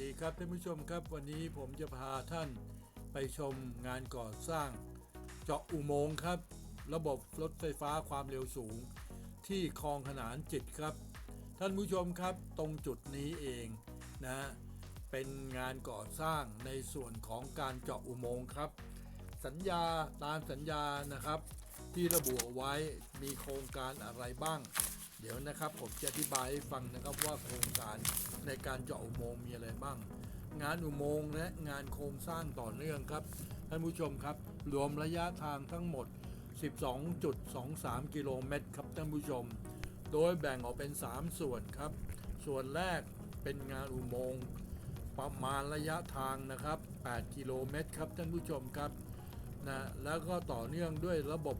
ดีครับท่านผู้ชมครับวันนี้ผมจะพาท่านไปชมงานก่อสร้าง เจาะอุโมงค์ครับ ระบบรถไฟฟ้าความเร็วสูง ที่คลองขนานจิตครับ ท่านผู้ชมครับตรงจุดนี้เองนะเป็นงานก่อสร้างในส่วนของการเจาะอุโมงค์ครับ สัญญาตามสัญญานะครับ ที่ระบุเอาไว้มีโครงการอะไรบ้าง เดี๋ยวนะครับผมจะอธิบายให้ฟังนะครับว่าโครงการในการเจาะอุโมงค์มีอะไรบ้าง งานอุโมงค์และงานโครงสร้างต่อเนื่องครับท่านผู้ชมครับ รวมระยะทางทั้งหมด 12.23 กิโลเมตรครับท่านผู้ชม โดยแบ่งออกเป็น 3 ส่วนครับ ส่วนแรกเป็นงานอุโมงค์ประมาณระยะทางนะครับ 8 กิโลเมตรครับท่านผู้ชมครับนะแล้วก็ต่อเนื่องด้วยระบบ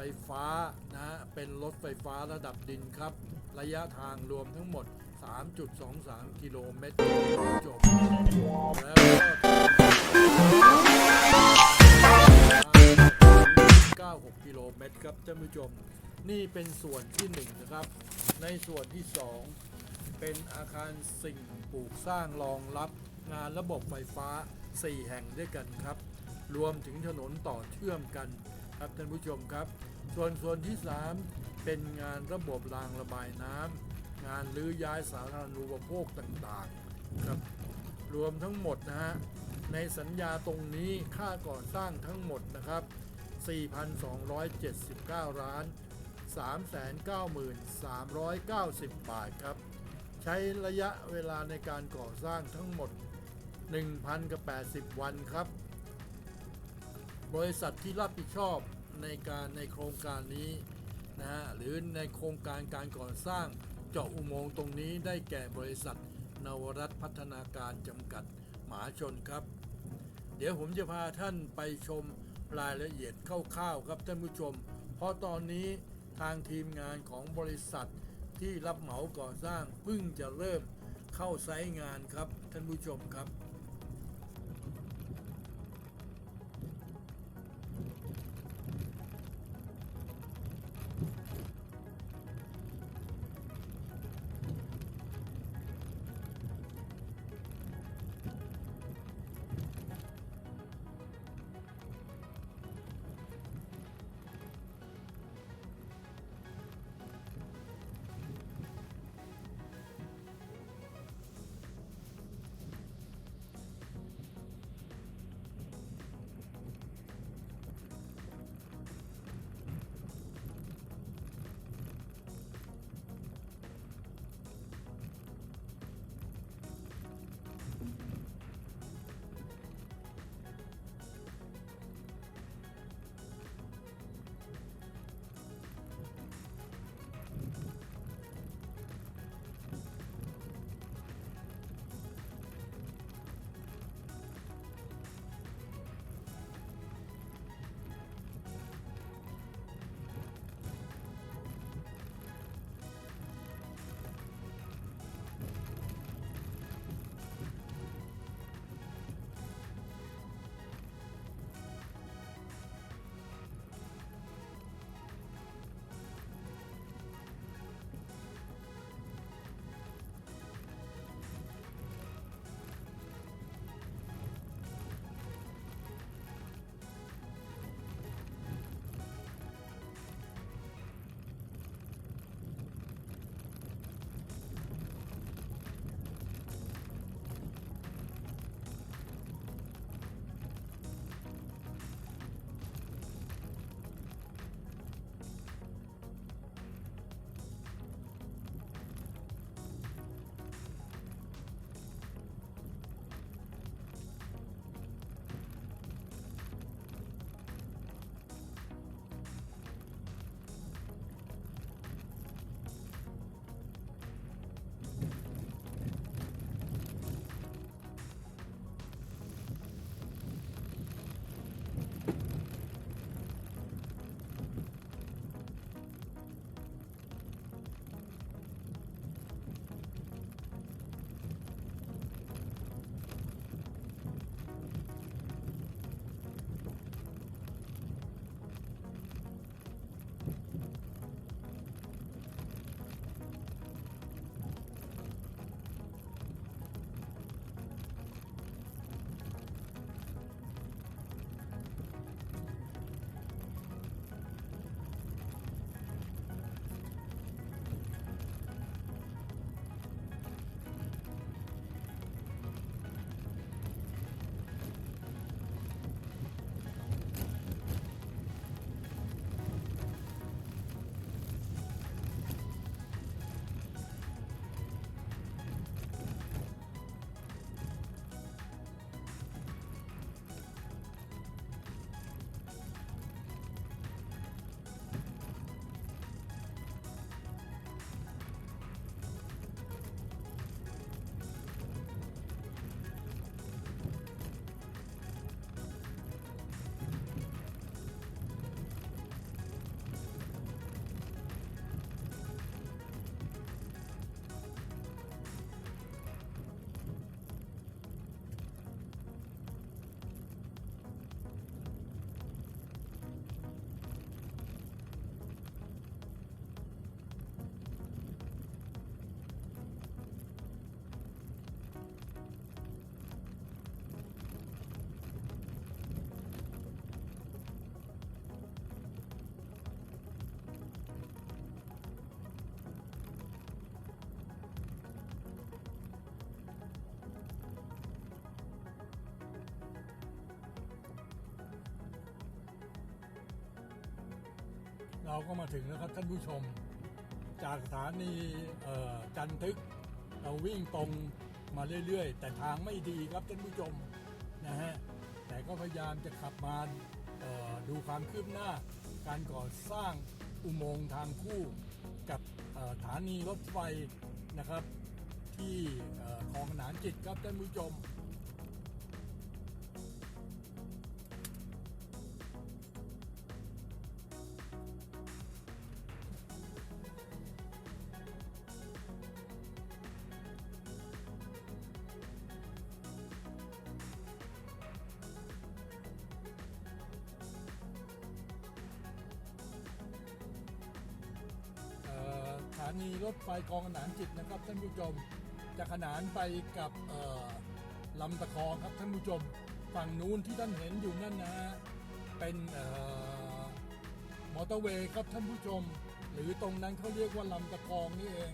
ไฟฟ้านะฮะเป็นรถไฟฟ้าระดับดินครับ ระยะทางรวมทั้งหมด 3.23 กิโลเมตรครับแล้วก็96 กิโลเมตรครับท่านผู้ชม นี่เป็นส่วนที่ 1 นะครับ ในส่วนที่ 2 เป็นอาคารสิ่งปลูกสร้างรองรับงานระบบไฟฟ้า 4 แห่งด้วยกันครับ รวมถึงถนนต่อเชื่อมกัน ครับท่านผู้ชมครับ ส่วนส่วนที่ 3 เป็นงานระบบรางระบายน้ำงานรื้อย้ายสาธารณูปโภคต่างๆครับรวมทั้งหมดนะฮะในสัญญาตรงนี้ค่าก่อสร้างทั้งหมดนะครับ 4,279 ล้าน 393,390 บาทครับ ใช้ระยะเวลาในการก่อสร้างทั้งหมด 1,080 วันครับ บริษัทที่รับผิดชอบในการในโครงการนี้นะฮะหรือในโครงการการก่อสร้างเจาะอุโมงค์ตรงนี้ได้แก่บริษัท นวรัฐพัฒนาการจำกัดหมหาชนครับ เดี๋ยวผมจะพาท่านไปชมรายละเอียดคร่าวๆครับท่านผู้ชม เพราะตอนนี้ทางทีมงานของบริษัทที่รับเหมาก่อสร้างเพิ่งจะเริ่มเข้าไซต์งานครับท่านผู้ชมครับ เราก็มาถึงแล้วครับท่านผู้ชม จากสถานีจันทึก เราวิ่งตรงมาเรื่อยๆ แต่ทางไม่ดีครับท่านผู้ชมนะฮะแต่ก็พยายามจะขับมาดูความคืบหน้า การก่อสร้างอุโมงค์ทางคู่กับสถานีรถไฟนะครับ ที่คลองขนานจิตครับท่านผู้ชมานีรถไฟคลองขนานจิตนะครับท่านผู้ชมจะขนานไปกับลำตะคองครับท่านผู้ชม ฝั่งนู้นที่ท่านเห็นอยู่นั่นนะฮะเป็นมอเตอร์เวย์ครับท่านผู้ชม หรือตรงนั้นเขาเรียกว่าลำตะคองนี่เอง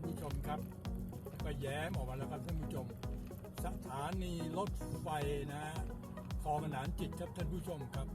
านผู้ชมครับ ก็แย้มออกมาแล้วครับท่านผู้ชม สถานีรถไฟนะคลองขนานจิตครับท่านผู้ชมครับ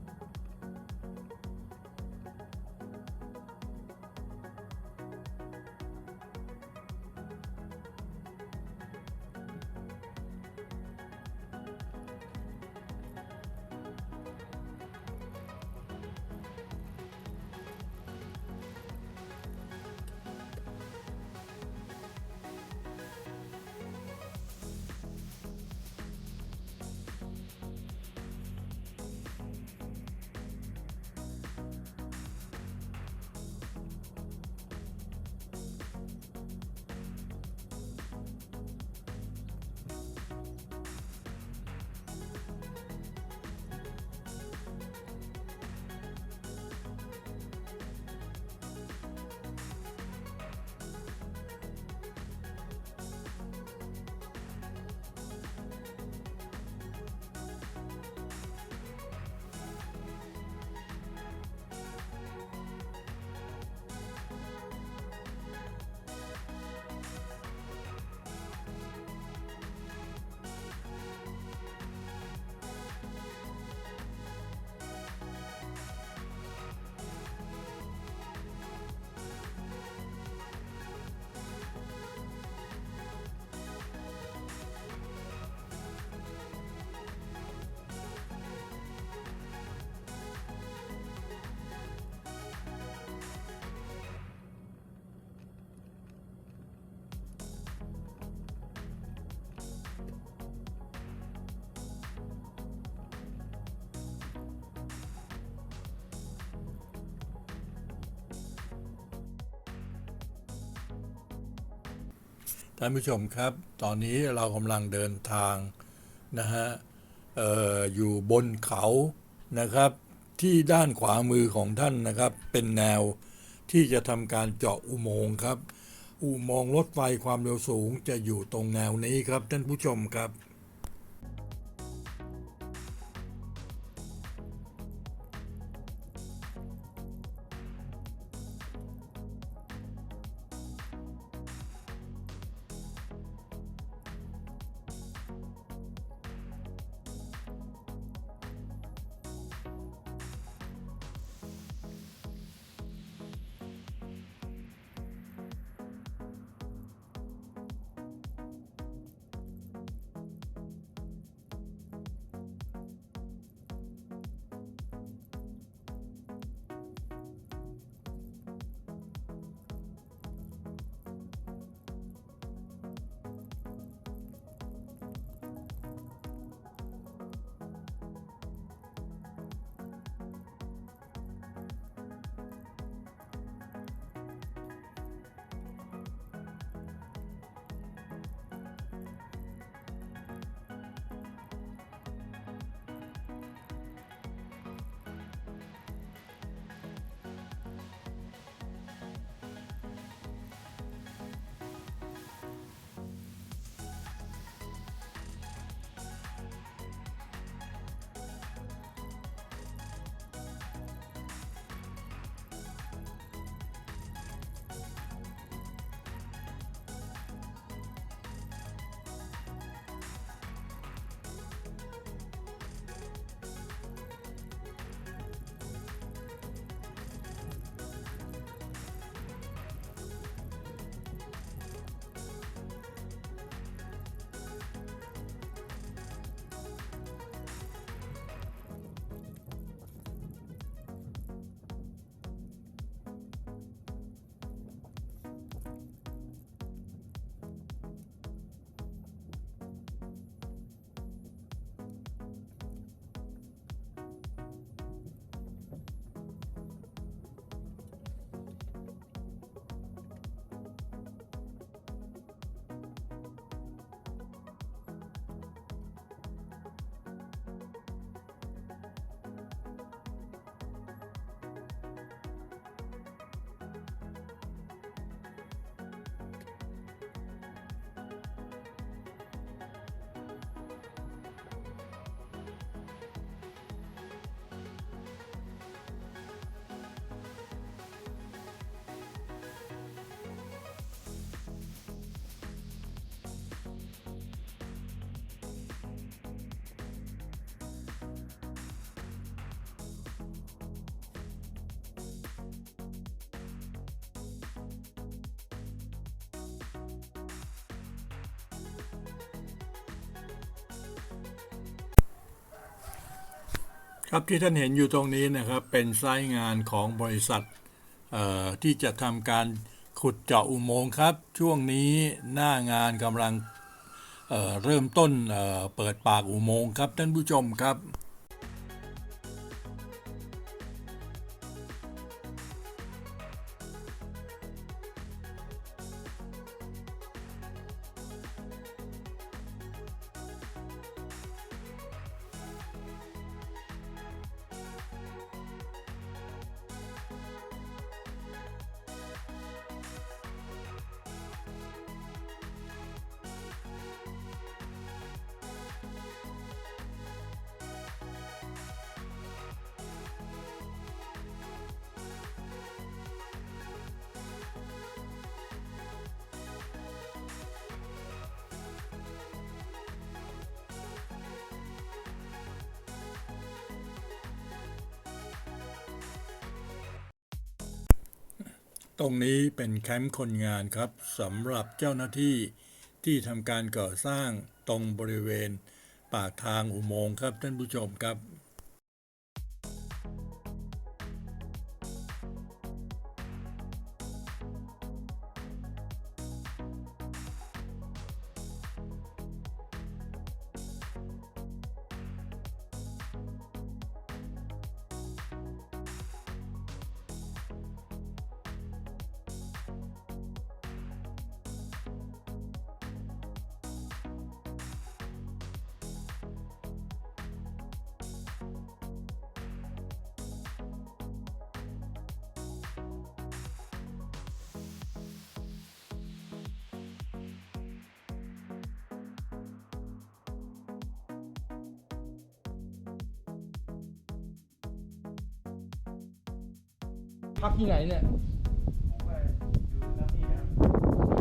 ท่านผู้ชมครับ ตอนนี้เรากำลังเดินทางนะฮะอออยู่บนเขานะครับ ที่ด้านขวามือของท่านนะครับ เป็นแนวที่จะทำการเจาะอุโมงค์ครับ อุโมงค์รถไฟความเร็วสูงจะอยู่ตรงแนวนี้ครับท่านผู้ชมครับ ครับที่ท่านเห็นอยู่ตรงนี้นะครับเป็นไซต์งานของบริษัทที่จะทำการขุดเจาะอุโมงค์ครับ ช่วงนี้หน้างานกำลังเเริ่มต้นเเปิดปากอุโมงค์ครับท่านผู้ชมครับ ตรงนี้เป็นแคมป์คนงานครับสำหรับเจ้าหน้าที่ที่ทำการก่อสร้างตรงบริเวณ ปากทางอุโมงค์ครับท่านผู้ชมครับ พักที่ไหนเนี่ยผมก็อยู่หน้าที่นะครับ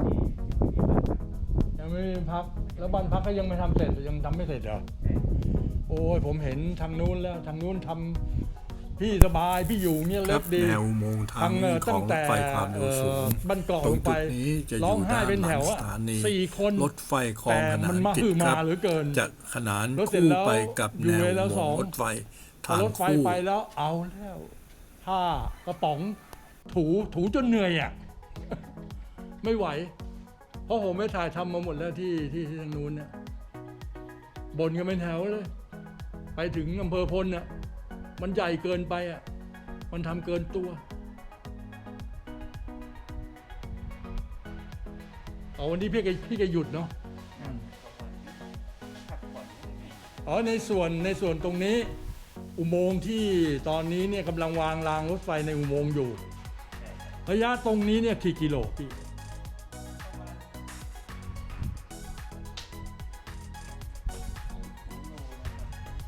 ที่อยู่ที่บ้านครับยังไม่มีพัก แล้วบ้านพักก็ยังไม่ทำเสร็จยังทำไม่เสร็จเหรอใช่โอ้ยผมเห็นทางนู้นแล้วทางนู้นทำพี่สบายพี่อยู่เนี่ยคเลิรับศดีแนวอุโมงค์ทาทางงเอ่อขตั้องงแต่ไฟความเร็วสูงเอ่อบ้านเกาะตรลงงไปจุดนี้จะอร้องยู่ไห้ด้านเป็นหแถลังวสอะถานีสี่คนรถไฟคลองแต่ขนามันนมากิหืจอคมารับเหรือเกินจะขนานแล้วเสร็จคู่แล้วไปกับอยู่แนวในอุแล้วโมสองงค์รถไฟพอทางรถไฟคู่ไปแล้วเอาแล้ว ผ้ากระป๋องถูถูจนเหนื่อยอะ ไม่ไหว เพราะผมไม่ถ่ายทำมาหมดแล้วที่ที่ที่ทางนู้นเนี่ยบนกันเป็นแถวเลย ไปถึงอำเภอพลน่ะมันใหญ่เกินไปอะ มันทำเกินตัว เอาวันนี้พี่แกพี่แกหยุดเนาะพักผ่อนยังไงอ๋อในส่วนในส่วนตรงนี้ อุโมงค์ที่ตอนนี้เนี่ยกำลังวางรางรถไฟในอุโมงค์อยู่ใช่ครับระยะตรงนี้เนี่ยกี่กิโลพี่ประมาณถึงโลนะครั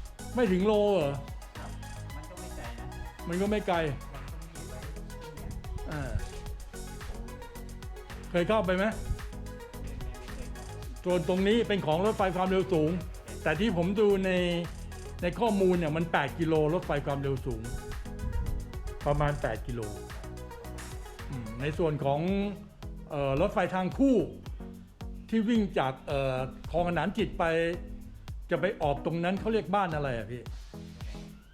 บไม่ถึงโลเหรอ ครับมันก็ไม่ไกลนะ มันก็ไม่ไกลมันก็มีไว้ที่เนี่ยอ่าเคยเข้าไปไหมไม่ไม่เคยครับส่วนตรงนี้เป็นของรถไฟความเร็วสูง แต่ที่ผมดูใน ในข้อมูลเนี่ยมัน 8 กิโลรถไฟความเร็วสูง ประมาณ 8 กิโลอืมในส่วนของเออรถไฟทางคู่ที่วิ่งจากเอ่อคลองขนานจิตไป จะไปออกตรงนั้นเขาเรียกบ้านอะไรอะพี่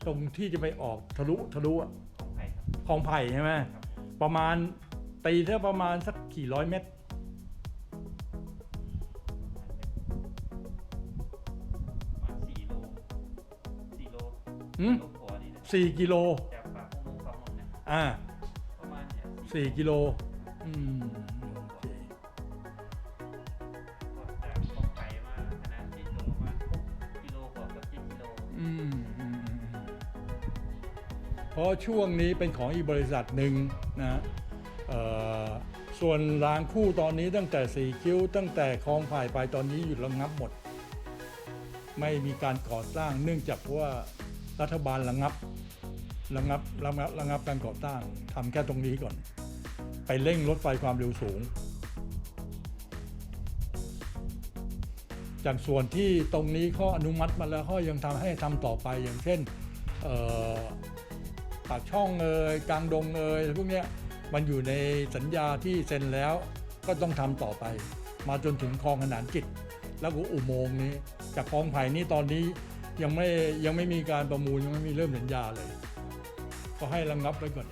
ตรงที่จะไปออกทะลุทะลุอะของไผ่ครับ คลองไผ่ใช่ไหมครับประมาณตีถ้าประมาณสักกี่ร้อยเมตร โลหืมโลกว่านี่นะสี่กิโลจากปากอุโมงค์ฝั่งนนท์นะอ่าประมาณเนี่ยสี่กิโลอืมโอเคก็จากคลองไผ่มาขนาดที่ตัวประมาณหกกิโลกว่ากับเจ็ดกิโลอืมอืมอืมอืมเพราะช่วงนี้เป็นของอีกบริษัทหนึ่งนะเอ่อส่วนรางคู่ตอนนี้ตั้งแต่สี่คิ้ว ตั้งแต่คลองไผ่ไปตอนนี้หยุดระงับหมด ไม่มีการก่อสร้างเนื่องจากว่า รัฐบาลระงับระงับระงับระงับการก่อสร้งทำแค่ตรงนี้ก่อน ไปเร่งรถไฟความเร็วสูง จากส่วนที่ตรงนี้เขาอนุมัติมาแล้วเขายังทำให้ทำต่อไปอย่างเช่นปากช่องเอ่ยกลางดงเอ่ยพวกนี้มันอยู่ในสัญญาที่เซ็นแล้วก็ต้องทำต่อไป มาจนถึงคลองขนานจิต แล้วก็อุโมงค์นี้จากคลองไผ่นี่ตอนนี้ ยังไม่ยังไม่มีการประมูลยังไม่มีเริ่มสัญญาเลย ก็ให้ระงงับไว้ก่อน